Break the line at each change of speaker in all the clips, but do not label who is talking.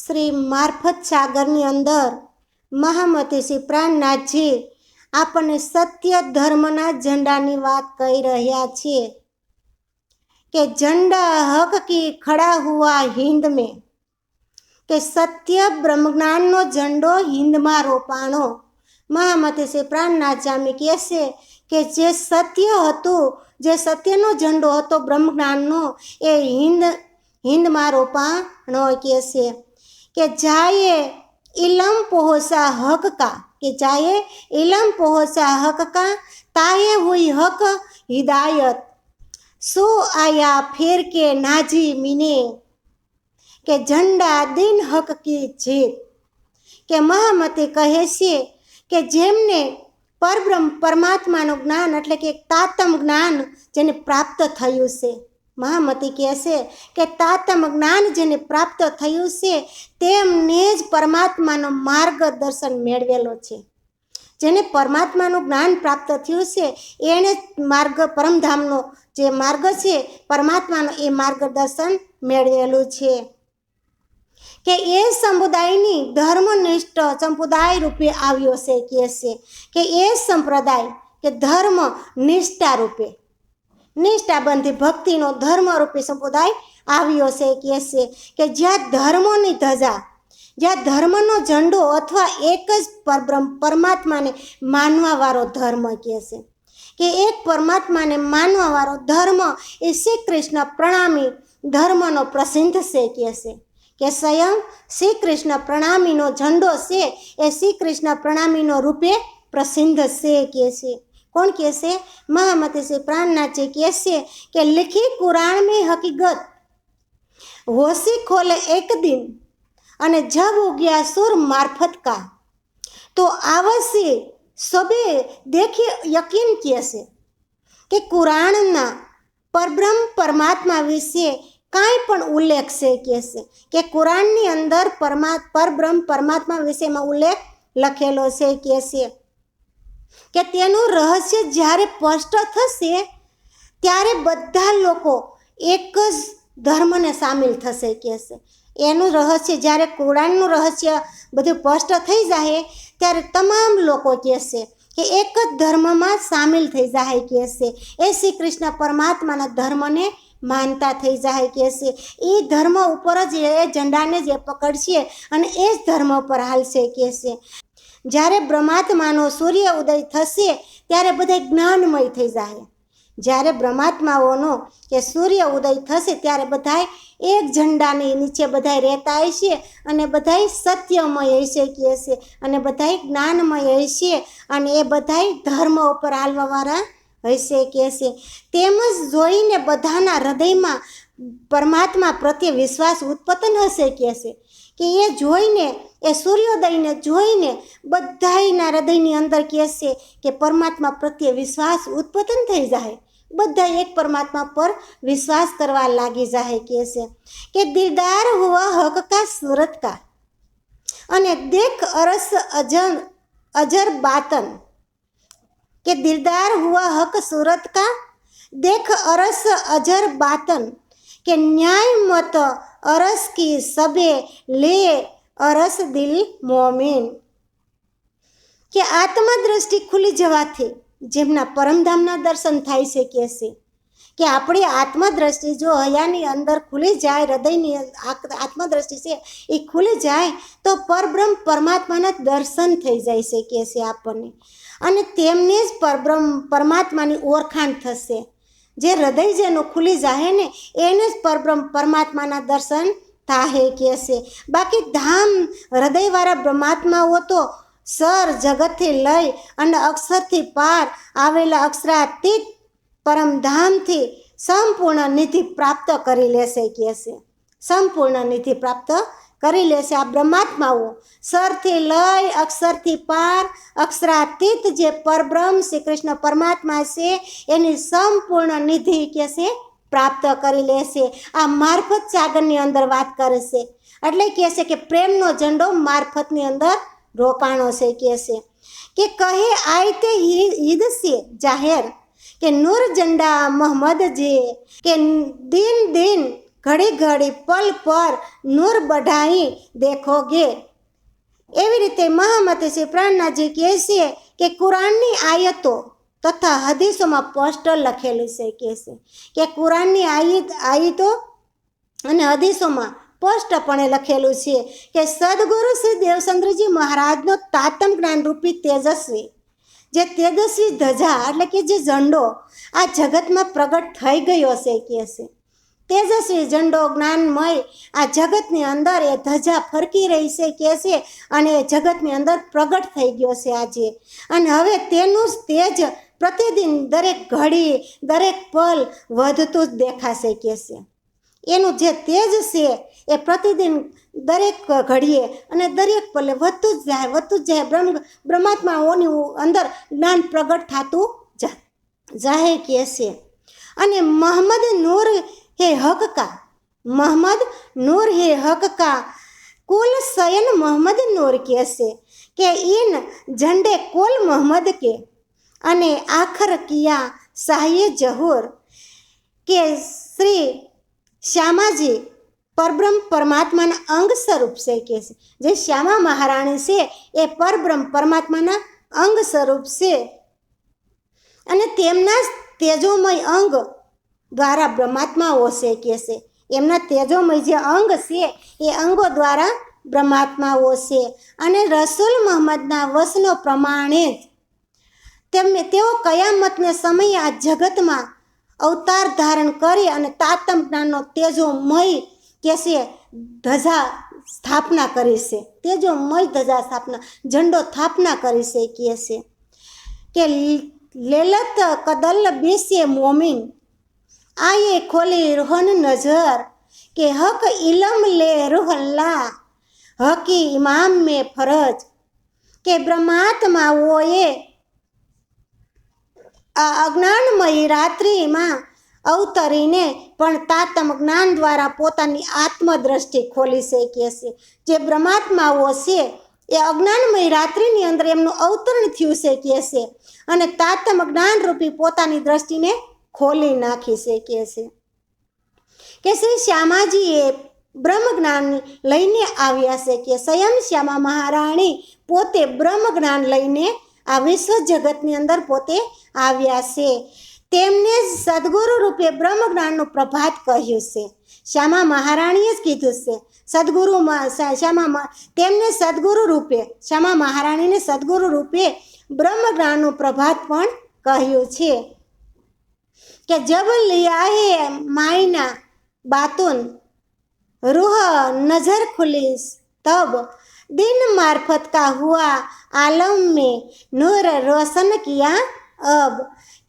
શ્રી મારફત સાગરની અંદર મહામતી શ્રી પ્રાણનાથજી આપણને સત્ય ધર્મના ઝંડાની વાત કહી રહ્યા છીએ કે ઝંડા હક કી ખડા હુઆ હિન્દ મેં? કે સત્ય બ્રહ્મજ્ઞાનનો ઝંડો હિન્દમાં રોપાણો? મહામતી શ્રી પ્રાણનાથ સ્વામી કહે છે કે જે સત્ય હતું, જે સત્યનો ઝંડો હતો બ્રહ્મજ્ઞાનનો, એ હિન્દ, હિન્દમાં રોપાણો કહે છે કે જાયે ઇલમ પોહોસા હક કા? કે જાયે ઇલમ પોહોસા હક કા? તાયે હુઈ હક હિદાયત. સો આયા ફેર કે નાજી મિને કે ઝંડા દિન હક કી જીત. કે મહામતી કહે છે કે જેમને પરબ્રહ્મ પરમાત્માનું જ્ઞાન એટલે કે તાતમ જ્ઞાન જેને પ્રાપ્ત થયું છે. મહામતી કહે છે કે તાતમ જ્ઞાન જેને પ્રાપ્ત થયું છે, તેમને જ પરમાત્માનો માર્ગદર્શન મેળવેલો છે. જેને પરમાત્માનું જ્ઞાન પ્રાપ્ત થયું છે, એણે માર્ગ, પરમધામનો જે માર્ગ છે, પરમાત્માનો એ માર્ગદર્શન મેળવેલું છે. કે એ સમુદાયની ધર્મનિષ્ઠ સંપ્રદાય રૂપે આવ્યો છે, કહે છે. કે એ સંપ્રદાય કે ધર્મ નિષ્ઠા રૂપે નિષ્ઠાબંધી ભક્તિનો ધર્મરૂપી સંપ્રદાય આવ્યો છે, કહે છે કે જ્યાં ધર્મોની ધજા, જ્યાં ધર્મનો ઝંડો અથવા એક જ પરબ્રહ્મ, પરમાત્માને માનવાવાળો ધર્મ, કહે છે કે એક પરમાત્માને માનવાવાળો ધર્મ એ શ્રી કૃષ્ણ પ્રણામી ધર્મનો પ્રસિદ્ધ છે, કહે છે કે સ્વયં શ્રી કૃષ્ણ પ્રણામીનો ઝંડો છે એ શ્રી કૃષ્ણ પ્રણામીનો રૂપે પ્રસિદ્ધ છે, કહે છે કોણ કહેશે? મહામતી શ્રી પ્રાણનાથજી કહે છે કે લિખી કુરાણ મેં હકીકત. હોશી ખોલે એક દિન અને જબ ઉગ્યા સુર મારફત કા. તો આવશે સબે દેખી યકીન કહેશે કે કુરાણના પરબ્રહ્મ પરમાત્મા વિશે કાંઈ પણ ઉલ્લેખ છે કહેશે કે કુરાનની અંદર પરમા પરબ્રહ્મ પરમાત્મા વિશેમાં ઉલ્લેખ લખેલો છે કહે છે કે તેનું રહસ્ય જ્યારે સ્પષ્ટ થશે, ત્યારે બધા લોકો એક જ ધર્મને સામેલ થશે, કહેશે. એનું રહસ્ય જ્યારે કુરાનનું રહસ્ય બધું સ્પષ્ટ થઈ જાય, ત્યારે તમામ લોકો કહેશે કે એક જ ધર્મમાં સામેલ થઈ જાય, કહેશે. એ શ્રી કૃષ્ણ પરમાત્માના ધર્મને માનતા થઈ જાય, કહેશે. એ ધર્મ ઉપર જ એ ઝંડાને જે પકડશે અને એ જ ધર્મ પર હાલશે, કહેશે. જ્યારે બ્રહ્માત્માનો સૂર્ય ઉદય થશે, ત્યારે બધા જ્ઞાનમય થઈ જાય જ્યારે બ્રહ્માત્માઓનો કે સૂર્ય ઉદય થશે, ત્યારે બધાય એક ઝંડાની નીચે બધાય રહેતા હશે અને બધાય સત્યમય હશે કહે છે અને બધાય જ્ઞાનમય હશે અને એ બધાય ધર્મ ઉપર હાલવાવાળા હશે કહે છે તેમજ જોઈને બધાના હૃદયમાં પરમાત્મા પ્રત્યે વિશ્વાસ ઉત્પન્ન હશે કહે છે કે એ જોઈને, એ સૂર્યોદયને જોઈને બધાયના હૃદયની અંદર કહેશે કે પરમાત્મા પ્રત્યે વિશ્વાસ ઉત્પન્ન થઈ જાય. બધા એક પરમાત્મા પર વિશ્વાસ કરવા લાગી જાય કહેશે કે દિલદાર હુઆ હક કા સુરત કા? અને દેખ અરસ અજન, અજર બાતન. કે દિલદાર હુઆ હક સુરત કા? દેખ અરસ અજર બાતન. કે ન્યાય મત અરસ કી સબે લે અરસ દિલ મોમિન. કે આત્મદ્રષ્ટિ ખુલી જવાથી જેમના પરમધામના દર્શન થાય છે કે છે. કે આપણી આત્મદ્રષ્ટિ જો હયાની અંદર ખુલી જાય, હૃદયની આત્મદ્રષ્ટિ છે એ ખુલી જાય, તો પરબ્રહ્મ પરમાત્માના દર્શન થઈ જાય છે કે છે આપણને. અને તેમને જ પરબ્રહ્મ પરમાત્માની ઓળખાણ થશે. જે હૃદય જેનું ખુલી જાય ને, એને જ પરબ્રહ્મ પરમાત્માના દર્શન થાહે કહે છે બાકી ધામ હૃદયવાળા બ્રહ્માત્માઓ તો સર જગતથી લઈ અને અક્ષરથી પાર આવેલા અક્ષરાતીત પરમધામથી સંપૂર્ણ નિધિ પ્રાપ્ત કરી લેશે કહે છે સંપૂર્ણ નિધિ પ્રાપ્ત કરી લેશે આ બ્રહ્માત્માઓ સરથી લય, અક્ષરથી પાર, અક્ષરાતીત જે પરબ્રહ્મ શ્રી કૃષ્ણ પરમાત્મા છે, એની સંપૂર્ણ નિધિ કે છે, પ્રાપ્ત કરી લેશે આ મારફત સાગરની અંદર વાત કરે છે. એટલે કહે છે કે પ્રેમનો ઝંડો મારફતની અંદર રોકાણો છે કહે છે. કે કહે આય તે ઈદ છે, જાહેર. કે નૂર ઝંડા મોહમ્મદ જે, કે દિન દિન ઘડી ઘડી પલ પર નૂર બઢાઈ દેખોગે. એવી રીતે મહામતે શ્રી પ્રાણનાથજી કહે છે કે કુરાનની આયતો તથા હદીસોમાં સ્પષ્ટ લખેલું છે કહે છે કે કુરાનની આયત, આયતો અને હદીસોમાં સ્પષ્ટપણે લખેલું છે કે સદગુરુ શ્રી દેવચંદ્રજી મહારાજનો તાતમ જ્ઞાનરૂપી તેજસ્વી, જે તેજસ્વી ધજા એટલે કે જે ઝંડો આ જગતમાં પ્રગટ થઈ ગયો છે કહે છે. તેજસ્વી ઝંડો જ્ઞાનમય આ જગતની અંદર એ ધજા ફરકી રહી છે, કે છે અને એ જગતની અંદર પ્રગટ થઈ ગયો છે આજે. અને હવે તેનું જ તેજ પ્રતિદિન દરેક ઘડી, દરેક પલ વધતું જ દેખાશે, કે છે. એનું જે તેજ છે એ પ્રતિદિન દરેક ઘડીએ અને દરેક પલે વધતું જ જાય, વધતું જ જાય. બ્રહ્મ, બ્રહ્માત્માઓની અંદર જ્ઞાન પ્રગટ થતું જાય. જાહેર કે છે. અને મોહમ્મદ નૂર હે હક કા મોહમ્મદ નૂર હે હક કા કુલ સયન મોહમ્મદ નૂર કહેશે કે ઇન ઝંડે કુલ મોહમ્મદ કે. અને આખર કિયા સાહ્ય જહુર કે શ્રી શ્યામાજી પરબ્રહ્મ પરમાત્માના અંગ સ્વરૂપ છે કે છે જે શ્યામા મહારાણી છે, એ પરબ્રહ્મ પરમાત્માના અંગ સ્વરૂપ છે. અને તેમના જ તેજોમય અંગ દ્વારા બ્રહ્માત્માઓ શેકે છે. એમના તેજોમય જે અંગ છે, એ અંગો દ્વારા બ્રહ્માત્માઓ છે અને રસૂલ મોહમ્મદના વસનો પ્રમાણે જ. તેમને તેઓ કયામતને સમયે આ જગતમાં અવતાર ધારણ કરી અને તાતમ જ્ઞાનનો તેજોમય કે છે, ધજા સ્થાપના કરી છે. તેજોમય ધજા સ્થાપના, ઝંડો સ્થાપના કરી છે કહે છે. કે લેલત કદલ બેસે મોમિન આયે ખોલી રોહન નજર કે હક ઇલમ લે રૂહલ્લા. હકી ઇમામ મે ફરજ કે બ્રહ્માત્માઓએ આ અજ્ઞાનમય રાત્રિમાં અવતરીને પણ તાતમ જ્ઞાન દ્વારા પોતાની આત્મદ્રષ્ટિ ખોલી શકીએ છે જે બ્રહ્માત્માઓ છે એ અજ્ઞાનમય રાત્રિની અંદર એમનું અવતરણ થયું કે છે અને તાતમ જ્ઞાનરૂપી પોતાની દ્રષ્ટિને ખોલી નાખી શકીએ છે? કે શ્રી શ્યામાજીએ બ્રહ્મ જ્ઞાન લઈને આવ્યા છે કે સ્વયં શ્યામા મહારાણી પોતે બ્રહ્મ જ્ઞાન લઈને આ વિશ્વ જગતની અંદર પોતે આવ્યા છે. તેમને જ સદગુરુ રૂપે બ્રહ્મ જ્ઞાનનું પ્રભાત કહ્યું છે. શ્યામા મહારાણીએ જ કીધું છે, સદગુરુ શ્યામા તેમને સદગુરુ રૂપે, શ્યામા મહારાણીને સદગુરુ રૂપે બ્રહ્મ જ્ઞાનનું પ્રભાત પણ કહ્યું છે. કે જબ લિયા હે માયના બાતુન રૂહ નજર ખુલી તબ दिन मार्फत का हुआ आलम में नूर रोशन किया અબ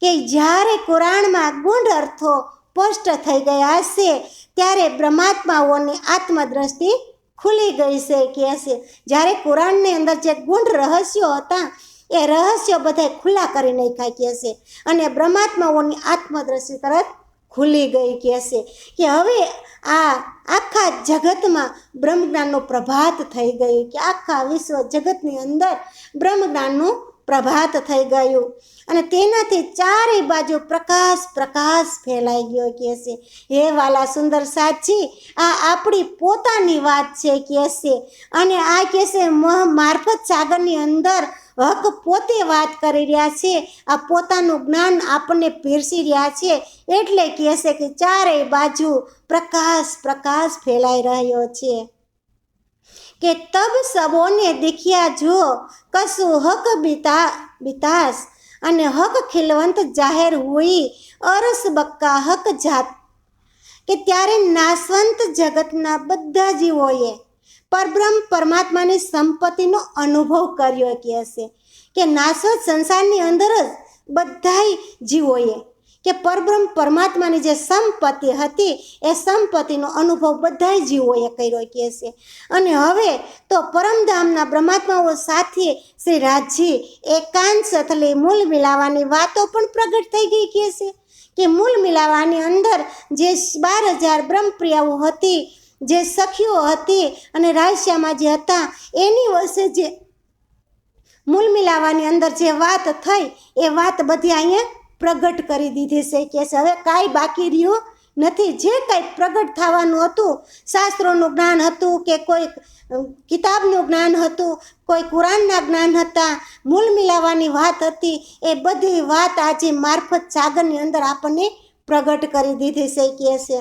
કે જ્યારે કુરાણમાં ગુંડ અર્થો સ્પષ્ટ થઈ ગયા હશે ત્યારે બ્રહ્માત્માઓની આત્મદ્રષ્ટિ ખુલી ગઈ છે કે હશે જ્યારે કુરાનની અંદર જે ગુંડ રહસ્યો હતા એ રહસ્યો બધા ખુલ્લા કરી નાખ્યા કહે છે. અને બ્રહ્માત્માઓની આત્મદ્રષ્ટિ તરત ખુલી ગઈ કહે છે. કે હવે આ આખા જગતમાં બ્રહ્મજ્ઞાનનો પ્રભાત થઈ ગયું કે આખા વિશ્વ જગતની અંદર બ્રહ્મજ્ઞાનનું પ્રભાત થઈ ગયું. અને તેનાથી ચારેય બાજુ પ્રકાશ પ્રકાશ ફેલાઈ ગયો કે છે. હે વાલા સુંદર સાચી, આ આપણી પોતાની વાત છે કહે છે. અને આ કહે છે મારફત સાગરની અંદર હક પોતે વાત કરી રહ્યા છે. આ પોતાનું જ્ઞાન આપણને પીરસી રહ્યા છે. એટલે કહે છે કે ચારેય બાજુ પ્રકાશ પ્રકાશ ફેલાઈ રહ્યો છે. કે તબ સબોને દેખ્યા જો કશું હક બીતા બિતાસ અને હક ખિલવંત જાહેર હોઈ અરસ બક્કા હક જાત. કે ત્યારે નાશવંત જગતના બધા જીવોએ પરબ્રહ્મ પરમાત્માની સંપત્તિનો અનુભવ કર્યો કે હશે કે નાશવત સંસારની અંદર જ બધાય જીવોએ કે પરબ્રહ્મ પરમાત્માની જે સંપત્તિ હતી એ સંપત્તિનો અનુભવ બધાય જીવોએ કર્યો કે છે અને હવે તો પરમધામના બ્રહ્માત્માઓ સાથે શ્રી રાજજી એકાંત સથલી મૂલ મિલાવાની વાતો પણ પ્રગટ થઈ ગઈ કે છે કે મૂલ મિલાવાની અંદર જે બાર હજાર બ્રહ્મપ્રિયાઓ હતી જે સખીઓ હતી અને રાયશ્યામાં જે હતા, એની વચ્ચે જે મૂલ મિલાવાની અંદર જે વાત થઈ, એ વાત બધી અહીંયા પ્રગટ કરી દીધી છે કે હવે કાંઈ બાકી રહ્યું નથી. જે કંઈ પ્રગટ થવાનું હતું, શાસ્ત્રોનું જ્ઞાન હતું કે કોઈ કિતાબનું જ્ઞાન હતું, કોઈ કુરાનના જ્ઞાન હતા મૂલ મિલાવાની વાત હતી, એ બધી વાત આજે મારફત સાગરની અંદર આપણને પ્રગટ કરી દીધી છે કે છે.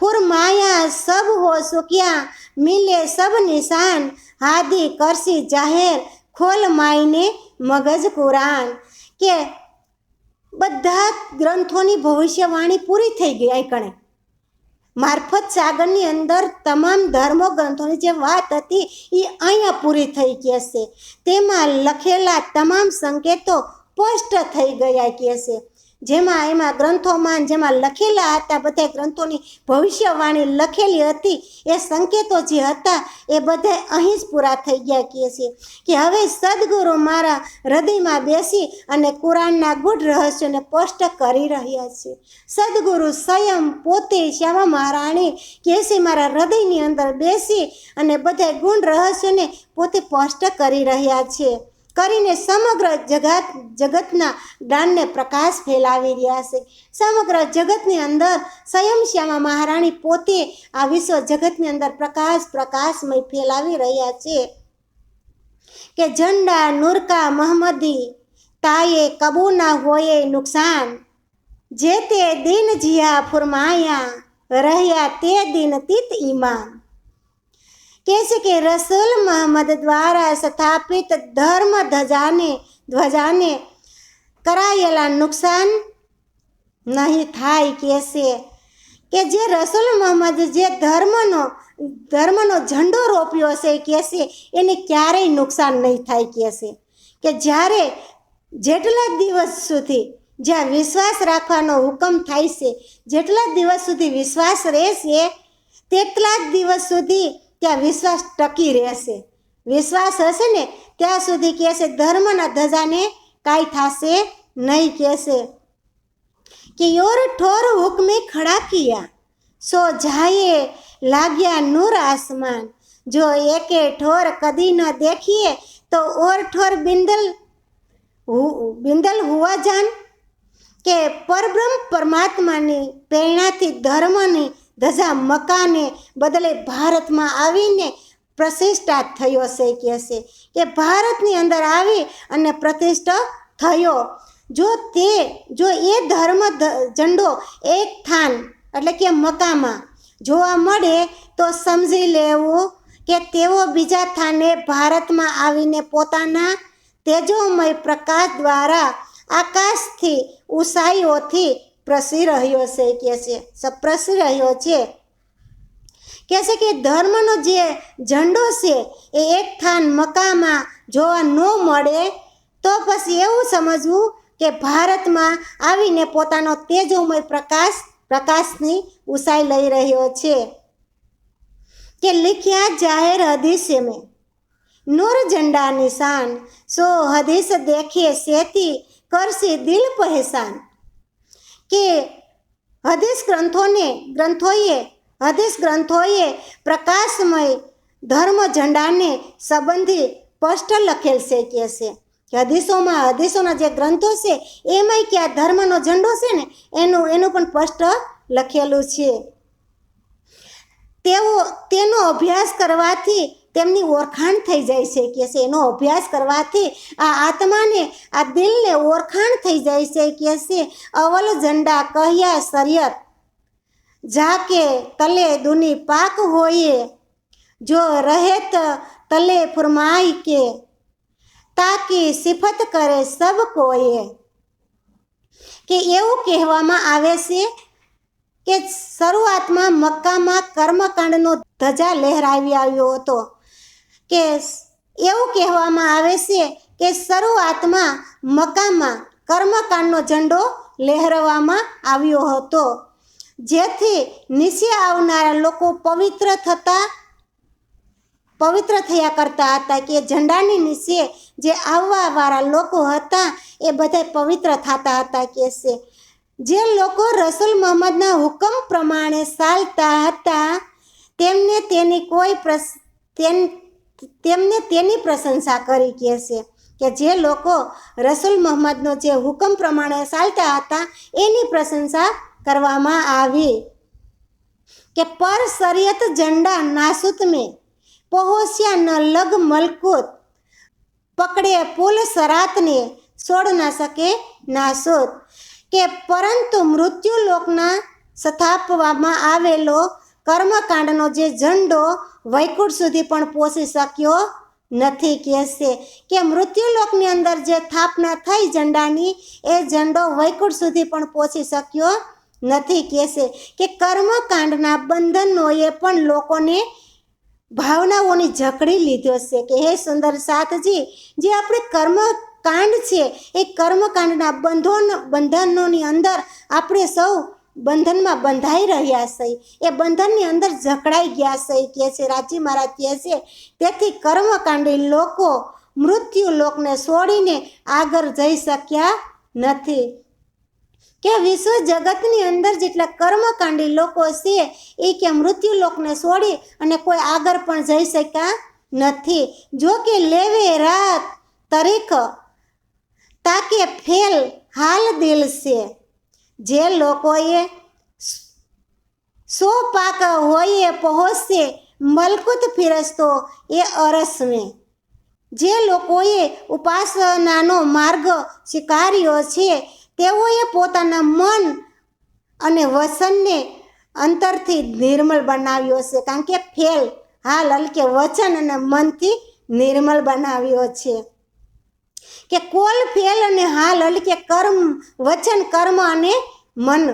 ફુરમાયા સબ હો સુક્યા મિલે સબ નિશાન. હાદી કરસી જાહેર, ખોલ માઈને મગજ કુરાન. કે બધા ગ્રંથોની ભવિષ્યવાણી પૂરી થઈ ગઈ કણે. મારફત સાગરની અંદર તમામ ધર્મો ગ્રંથોની જે વાત હતી એ અહીંયા પૂરી થઈ ગઈ છે તેમાં લખેલા તમામ સંકેતો સ્પષ્ટ થઈ ગયા કહેશે જેમાં એમાં ગ્રંથોમાં જેમાં લખેલા હતા, બધા ગ્રંથોની ભવિષ્યવાણી લખેલી હતી. એ સંકેતો જે હતા, એ બધા અહીં જ પૂરા થઈ ગયા કહે છે કે હવે સદગુરુ મારા હૃદયમાં બેસી અને કુરાનના ગુઢ રહસ્યોને સ્પષ્ટ કરી રહ્યા છે. સદગુરુ સ્વયં પોતે શ્યામા મહારાણી કહે છે, મારા હૃદયની અંદર બેસી અને બધા ગુણ રહસ્યોને પોતે સ્પષ્ટ કરી રહ્યા છે. કરીને સમગ્ર જગત, જગતના જ્ઞાનને પ્રકાશ ફેલાવી રહ્યા છે. સમગ્ર જગતની અંદર સ્વયં શ્યામા મહારાણી પોતે આ વિશ્વ જગતની અંદર પ્રકાશ, પ્રકાશમય ફેલાવી રહ્યા છે. કે ઝંડા, નુરકા, મહમદી, તાયે કબૂ ના હોયે નુકસાન. જે તે દિન જીયા ફુરમાયા, રહ્યા તે દિન તીત ઈમાન. કહે છે કે રસૂલ મહમ્મદ દ્વારા સ્થાપિત ધર્મ ધજાને, ધ્વજાને કરાયેલા નુકસાન નહીં થાય કે છે કે જે રસૂલ મહમ્મદ જે ધર્મનો ધર્મનો ઝંડો રોપ્યો છે કે છે, એને ક્યારેય નુકસાન નહીં થાય કે છે કે જ્યારે જેટલા દિવસ સુધી જ્યાં વિશ્વાસ રાખવાનો હુકમ થાય છે, જેટલા દિવસ સુધી વિશ્વાસ રહેશે, તેટલા જ દિવસ સુધી ત્યાં વિશ્વાસ ટકી રહેશે. વિશ્વાસ હશે ને, ત્યાં સુધી કહેશે, ધર્મના ધજાને કાંઈ થશે નહીં, કહેશે. કે યોર ઠોર હુકમે ખડા કિયા, સો જાયે લાગ્યા નૂર આસમાન. જો એકે ઠોર કદી ન દેખીએ, તો ઓર ઠોર બિંદલ બિંદલ હુવા જાન? કે પરબ્રહ્મ પરમાત્માની પ્રેરણાથી ધર્મની ધજા મકાને બદલે ભારતમાં આવીને પ્રતિષ્ઠા થયો છે કે છે કે ભારતની અંદર આવી અને પ્રતિષ્ઠા થયો? જો તે, જો એ ધર્મ ઝંડો એક થાન, એટલે કે મકામાં જોવા મળે, તો સમજી લેવું કે તેઓ બીજા થાને ભારતમાં આવીને પોતાના તેજોમય પ્રકાશ દ્વારા આકાશથી ઊંચાઈઓથી પ્રસરી રહ્યો છે, કહે છે. સપ્રસરી રહ્યો છે. કહે છે કે ધર્મનો જે ઝંડો છે, એ એક થાન મકામાં જોવા ન મળે, તો પછી એવું સમજવું કે ભારતમાં આવીને પોતાનો તેજોમય પ્રકાશ, પ્રકાશની ઉસાઈ લઈ રહ્યો છે. કે લખ્યા જાહેર હદીસ મેં નૂર ઝંડા નિશાન, સો હદીસ દેખે સેતી કરશે દિલ પહેસાન. કે હદીસ ગ્રંથોને, ગ્રંથોએ, હદીસ ગ્રંથોએ પ્રકાશમય ધર્મ ઝંડાને સંબંધી સ્પષ્ટ લખેલ છે કે છે. કે હદીસોમાં, હદીસોના જે ગ્રંથો છે, એમાંય કે આ ધર્મનો ઝંડો છે ને, એનું એનું પણ સ્પષ્ટ લખેલું છે. તેઓ, તેનો અભ્યાસ કરવાથી તેમની ઓળખાણ થઈ જાય છે કે છે, એનો અભ્યાસ કરવાથી આ આત્માને, આ દિલને ઓળખાણ થઈ જાય છે કે છે, અવલ ઝંડા કહ્યા શરિયત. જાકે તલે દુની પાક હોઈએ જો રહેત તલે ફુરમાય કે, તાકી સિફત કરે સબ કોઈએ કે એવું કહેવામાં આવે છે કે શરૂઆતમાં મક્કામાં કર્મકાંડનો ધજા લહેરાવી આવ્યો હતો. કે એવું કહેવામાં આવે છે કે શરૂઆતમાં મકામાં કર્મકાંડનો ઝંડો લહેરવામાં આવ્યો હતો, જેથી નીચે આવનારા લોકો પવિત્ર થતા, પવિત્ર થયા કરતા હતા કે ઝંડાની નીચે જે આવવાવાળા લોકો હતા એ બધા પવિત્ર થતા હતા કે છે. જે લોકો રસુલ મોહમ્મદના હુકમ પ્રમાણે ચાલતા હતા, તેમને તેની કોઈ તેન- તેમને તેની પ્રશંસા કરી કહે છે કે જે લોકો રસુલ મોહમ્મદનો જે હુકમ પ્રમાણે ચાલતા હતા, એની પ્રશંસા કરવામાં આવી. કે પર શરિયત ઝંડા નાસુત મેં, પહોંચ્યા ન લગ મલકુત, પકડે પુલ સરાતને છોડ ના શકે નાસુત. કે પરંતુ મૃત્યુ લોકના સ્થાપવામાં આવેલો કર્મકાંડનો જે ઝંડો વૈકુંઠ સુધી પણ પહોંચી શક્યો નથી કહેશે કે મૃત્યુલોકની અંદર જે સ્થાપના થઈ ઝંડાની, એ ઝંડો વૈકુંઠ સુધી પણ પહોંચી શક્યો નથી કહેશે કે કર્મકાંડના બંધનોએ પણ લોકોને ભાવનાઓની જકડી લીધો છે કે હે સુંદર સાથજી જે આપણે કર્મ કાંડ છે, એ કર્મકાંડના બંધન, બંધનોની અંદર આપણે સૌ બંધનમાં બંધાઈ રહ્યા છે. એ બંધનની અંદર જકડાઈ ગયા છે. કહે છે, રાજી મહારાજ કહે છે. તેથી કર્મકાંડી લોકો, મૃત્યુ લોકને છોડીને આગળ જઈ શક્યા નથી. કે વિશ્વ જગતની અંદર જેટલા કર્મકાંડી લોકો છે, એ કે મૃત્યુ લોકને છોડી અને કોઈ આગળ પણ જઈ શક્યા નથી. જો કે લેવે રાત તરીક તાકે ફેલ હાલ દિલ છે. જે લોકોએ સો પાક હોઈએ પહોંચશે, મલકુત ફિરસ્તો એ અરસમે જે લોકોએ ઉપાસનાનો માર્ગ સ્વીકાર્યો છે, તેઓએ પોતાના મન અને વસનને અંતરથી નિર્મલ બનાવ્યો છે, કારણ કે ફેલ, હાલ, હલકે વચન અને મનથી નિર્મલ બનાવ્યો છે. કે કોલ ફેલ અને હાલ હલકે કર્મ, વચન, કર્મ અને મન.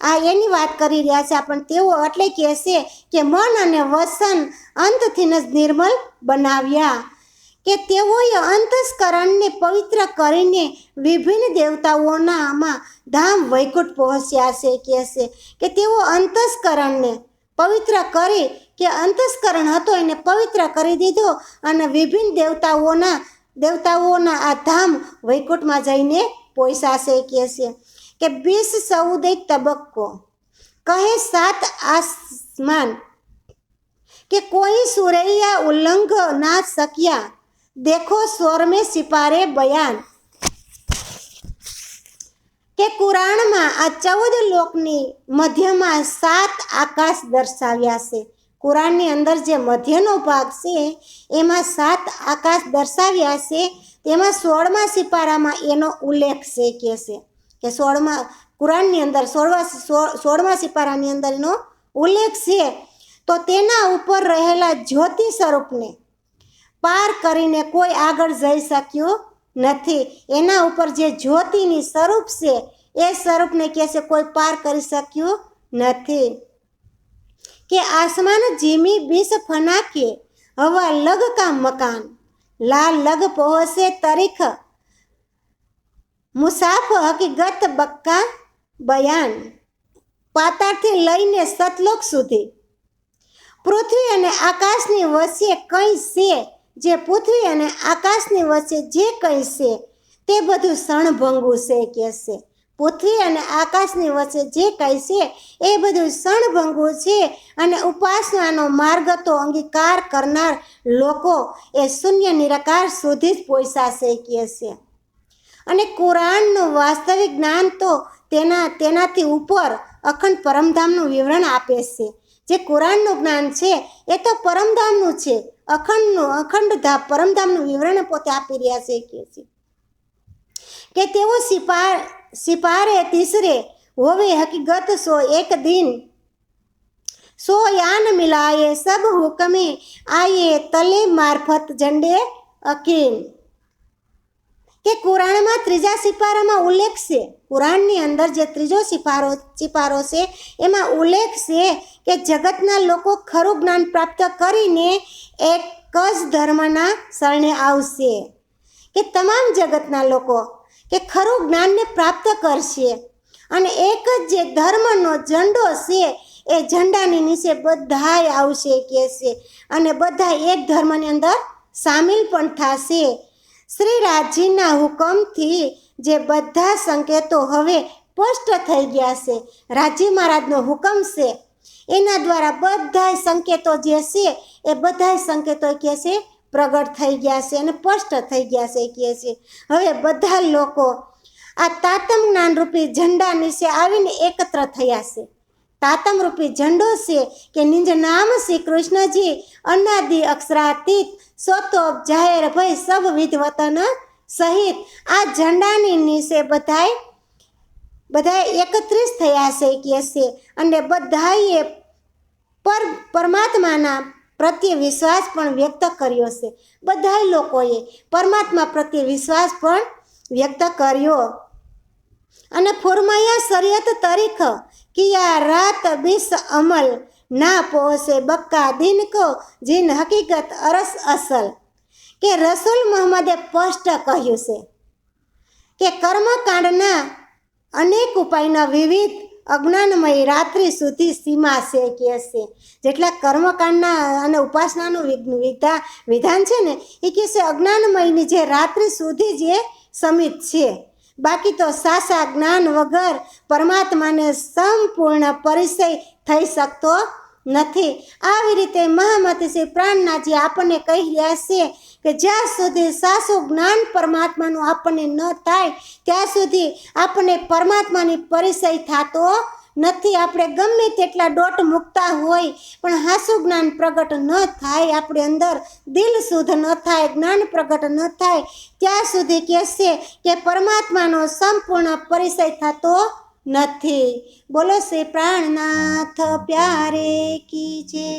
આ એની વાત કરી રહ્યા છે પણ તેઓ એટલે કહે છે કે મન અને વસન અંતથી જ નિર્મલ બનાવ્યા. કે તેઓએ અંતસ્કરણને પવિત્ર કરીને વિભિન્ન દેવતાઓના આમાં ધામ વૈકુંઠ પહોંચ્યા છે, કહે છે કે તેઓ અંતસ્કરણને પવિત્ર કરી, કે અંતસ્કરણ હતો એને પવિત્ર કરી દીધો અને વિભિન્ન દેવતાઓના દેવતાઓના આ ધામ વૈકુંઠમાં જઈને પોઈસાશે કહે છે કે બીસ સૌદે તબક્કો. કહે સાત આસમાન કે કોઈ સુરૈયા ઉલ્લંઘ ના શક્યા. દેખો સ્વર સિપારે બયાન. કે કુરાણમાં આ ચૌદ લોકની મધ્યમાં સાત આકાશ દર્શાવ્યા છે. કુરાનની અંદર જે મધ્યનો ભાગ છે, એમાં સાત આકાશ દર્શાવ્યા છે, તેમાં સોળમા સિપારામાં એનો ઉલ્લેખ છે કે છે, કે સોળમા કુરાનની અંદર સોળમા સોળમા સિપારાની અંદર એનો ઉલ્લેખ છે. તો તેના ઉપર રહેલા જ્યોતિ સ્વરૂપને પાર કરીને કોઈ આગળ જઈ શક્યું નથી. એના ઉપર જે જ્યોતિની સ્વરૂપ છે, એ સ્વરૂપને કહે છે કોઈ પાર કરી શક્યું નથી. કે આસમાન જીમી બીસ ફનાકીએ હવા લગ કા મકાન. લાલ લગ પહોંચે તરીખ મુસાફ હકીકત બક્કા બયાન. પાતાળથી લઈને સતલોક સુધી. પૃથ્વી અને આકાશની વચ્ચે કંઈ છે જે પૃથ્વી અને આકાશની વચ્ચે જે કંઈ છે તે બધું ક્ષણભંગું છે કે છે પૃથ્વી અને આકાશની વચ્ચે જે કંઈ છે, એ બધું ક્ષણભંગું છે અને ઉપાસનાનો માર્ગ તો અંગીકાર કરનાર લોકો એ શૂન્ય નિરાકાર સુધી જ પહોંચાશે કહે છે. અને કુરાનનું વાસ્તવિક જ્ઞાન તો તેના, તેનાથી ઉપર અખંડ પરમધામનું વિવરણ આપે છે. જે કુરાનનું જ્ઞાન છે, એ તો પરમધામનું છે. અખંડનું અખંડ ધામ પરમધામનું વિવરણ પોતે આપી રહ્યા છે કહે છે. કે તેઓ સિપાર, સિપારે તીસરે, હોવે હકીકત સો એક દિન. સો યાન મિલાએ સબ હુકમે આયે તલે મારફત ઝંડે અકીન. કે કુરાણમાં ત્રીજા સિપારામાં ઉલ્લેખ છે. કુરાનની અંદર જે ત્રીજો સિપારો સિપારો છે, એમાં ઉલ્લેખ છે કે જગતના લોકો ખરું જ્ઞાન પ્રાપ્ત કરીને એક જ ધર્મના શરણે આવશે. કે તમામ જગતના લોકો કે ખરું જ્ઞાનને પ્રાપ્ત કરશે. અને એક જ જે ધર્મનો ઝંડો છે, એ ઝંડાની નીચે બધાય આવશે કે છે અને બધા એક ધર્મની અંદર સામેલ પણ થશે. શ્રી રાજીના હુકમથી જે બધા સંકેતો હવે સ્પષ્ટ થઈ ગયા છે. રાજી મહારાજનો હુકમ છે. એના દ્વારા બધા સંકેતો જે છે, એ બધા સંકેતો કહે છે પ્રગટ થઈ ગયા છે અને સ્પષ્ટ થઈ ગયા છે કહે છે. હવે બધા લોકો આ તાતમ જ્ઞાનરૂપી ઝંડા નીચે આવીને એકત્ર થયા છે. તાતમ રૂપી ઝંડો છે કે નિજ નામ શ્રી કૃષ્ણજી અનાદિ અક્ષરાતીત સોતોપ જાહેર ભય સબ વિધવતન સહિત આ ઝંડાની નીચે બધાય બધા એકત્રિત થયા છે કે છે. અને બધાએ પર પરમાત્માના પ્રત્યે વિશ્વાસ પણ વ્યક્ત કર્યો છે. બધા લોકોએ પરમાત્મા પ્રત્યે વિશ્વાસ પણ વ્યક્ત કર્યો. અને ફોરમાયા શરિયત તરીખ કિયા રાત બિસ અમલ, ના પહોંચે બક્કા દિન કો જીન હકીકત અરસ અસલ. કે રસૂલ મોહમ્મદે સ્પષ્ટ કહ્યું છે કે કર્મકાંડના અનેક ઉપાયના વિવિધ અજ્ઞાનમય રાત્રિ સુધી સીમા છે, કે છે. જેટલા કર્મકાંડના અને ઉપાસનાનું વિધા, વિધાન છે ને, એ કહે છે અજ્ઞાનમયની જે રાત્રિ સુધી જ એ સમિત છે. બાકી તો સાસા જ્ઞાન વગર પરમાત્માને સંપૂર્ણ પરિચય થઈ શકતો નથી. આવી રીતે મહામતી શ્રી પ્રાણનાથજી આપણને કહી રહ્યા છે કે જ્યાં સુધી સાસુ જ્ઞાન પરમાત્માનું આપણને ન થાય, ત્યાં સુધી આપણને પરમાત્માની પરિચય થતો નથી. આપણે ગમે તેટલા દોટ મૂકતા હોય, પણ હાસુ જ્ઞાન પ્રગટ ન થાય, આપણી અંદર દિલ શુદ્ધ ન થાય, જ્ઞાન પ્રગટ ન થાય, ત્યાં સુધી કહેશે કે પરમાત્માનો સંપૂર્ણ પરિચય થતો નથી. બોલો શ્રી પ્રાણનાથ પ્યારે કી જય.